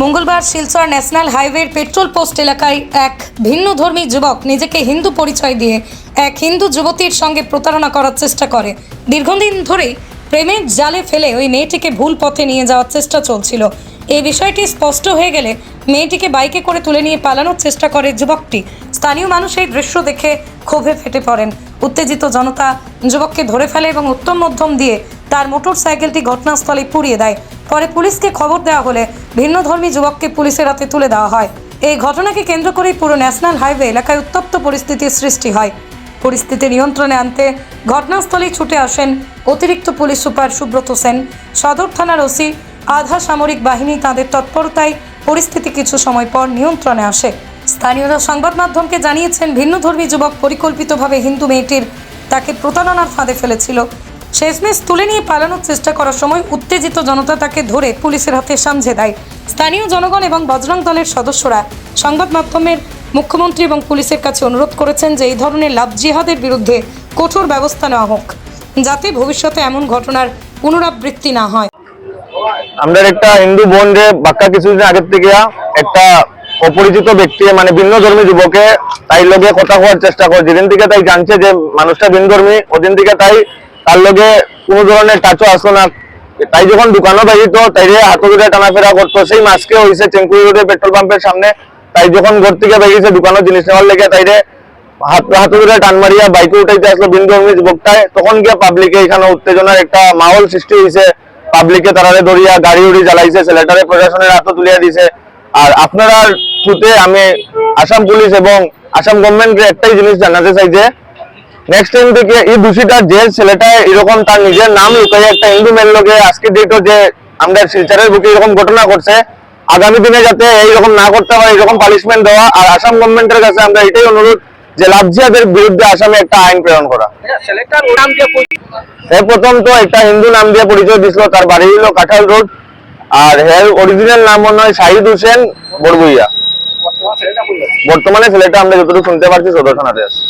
মঙ্গলবার শিলচর ন্যাশনাল হাইওয়ের petrol post এলাকায় এক ভিন্ন ধর্মী যুবক নিজেকে হিন্দু পরিচয় দিয়ে এক হিন্দু যুবতীর সঙ্গে প্রতারণা করার চেষ্টা করে। দীর্ঘদিন ধরেই প্রেমের জালে ফেলে ওই মেয়েটিকে ভুল পথে নিয়ে যাওয়ার চেষ্টা চলছিল। এই বিষয়টি স্পষ্ট হয়ে গেলে মেয়েটিকে বাইকে করে তুলে নিয়ে পালানোর চেষ্টা করে যুবকটি। স্থানীয় মানুষ এই দৃশ্য দেখে ক্ষোভে ফেটে পড়েন। উত্তেজিত জনতা যুবককে ধরে ফেলে এবং উত্তম মধ্যম দিয়ে তার মোটর সাইকেলটি ঘটনাস্থলে পুড়িয়ে দেয়। পরে পুলিশকে খবর দেওয়া হলে ভিন্নধর্মী যুবককে পুলিশের হাতে তুলে দেওয়া হয়। এই ঘটনাকে কেন্দ্র করেই পুরো ন্যাশনাল হাইওয়ে এলাকায় উত্তপ্ত পরিস্থিতির সৃষ্টি হয়। পরিস্থিতি নিয়ন্ত্রণে আনতে ঘটনাস্থলে ছুটে আসেন অতিরিক্ত পুলিশ সুপার সুব্রত সেন। সদর থানার ওসি আধা সামরিক বাহিনী তাদের তৎপরতায় পরিস্থিতি কিছু সময় পর নিয়ন্ত্রণে আসে। স্থানীয়রা সংবাদ মাধ্যমকে জানিয়েছেন ভিন্নধর্মী যুবক পরিকল্পিতভাবে হিন্দু মেয়েটির তাকে প্রতারণার ফাঁদে ফেলেছিল। শেষমেশ তুলে নিয়ে পালানোর চেষ্টা করার সময় উত্তেজিত জনতা তাকে ধরে পুলিশের হাতে সামঝে দেয়। স্থানীয় জনগণ এবং বজরং দলের সদস্যরা সংবাদ মাধ্যমের মুখ্যমন্ত্রী এবং পুলিশের কাছে অনুরোধ করেছেন যে এই ধরনের লাভ জিহাদের বিরুদ্ধে কঠোর ব্যবস্থা নেওয়া হোক, যাতে ভবিষ্যতে এমন ঘটনার পুনরাবৃত্তি না হয়। আমাদের একটা হিন্দু বোন যে বাক্কা কিছুদিন আগের থেকে একটা অপরিচিত ব্যক্তি মানে ভিন্ন ধর্মী যুবকে তাই লগে কথা হওয়ার চেষ্টা করে। যেদিন থেকে তাই জানছে যে মানুষটা ভিন্ন ধর্মী, ওদিন থেকে তাই তার লগে কোনো ধরনের টাচও আসলো না। তাই যখন দোকানও বাজিত তাই হাতে ধরে টানাফেরা করতো। সেই মাসকে হয়েছে চেঙ্কুরি রোডে পেট্রোল পাম্পের সামনে। তাই যখন ঘর থেকে বেরিয়েছে দোকানের জিনিস নেওয়ার লেগে তাইরে হাত হাতে ধরে টান মারিয়া বাইকে উঠাইতে আসলো ভিন্ন ধর্মী যুবকটায় তখন গিয়ে পাবলিকে এখানে উত্তেজনার একটা মাহল সৃষ্টি হয়েছে পাবলিকে তারারে ধরিয়া গাড়ি উড়ি জ্বালাইছে ছেলেটারে প্রশাসনের হাতে তুলিয়া দিছে। আর আপনারা থ্রুতে আমি আসাম পুলিশ এবং আসাম গভর্নমেন্টকে একটাই জিনিস জানাতে চাই যে নেক্সট টাইম থেকে এই দোষীটা যে ছেলেটা এরকম তার নিজের নাম লুকাই একটা হিন্দু মেল লোকে আজকে ডেটও যে আমরা শিলচরের বুকে এরকম ঘটনা করছে আগামী দিনে যাতে এইরকম না করতে হয় এরকম পানিশমেন্ট দেওয়া আর আসাম গভর্নমেন্টের কাছে আমরা এটাই অনুরোধ যে লাভজিয়াদের বিরুদ্ধে আসামে একটা আইন প্রেরণ করা। দিয়ে এর প্রথম তো একটা হিন্দু নাম দিয়ে পরিচয় দিছিল তার বাড়ি হলো কাঁঠাল রোড। আর এর অরিজিনাল নাম মনে হয় শাহিদ হোসেন বড়বইয়া বর্তমান ছেলেটা বলল বর্তমানে ছেলেটা আমরা যতটুকু শুনতে পারছি সদর থানাতে আছে।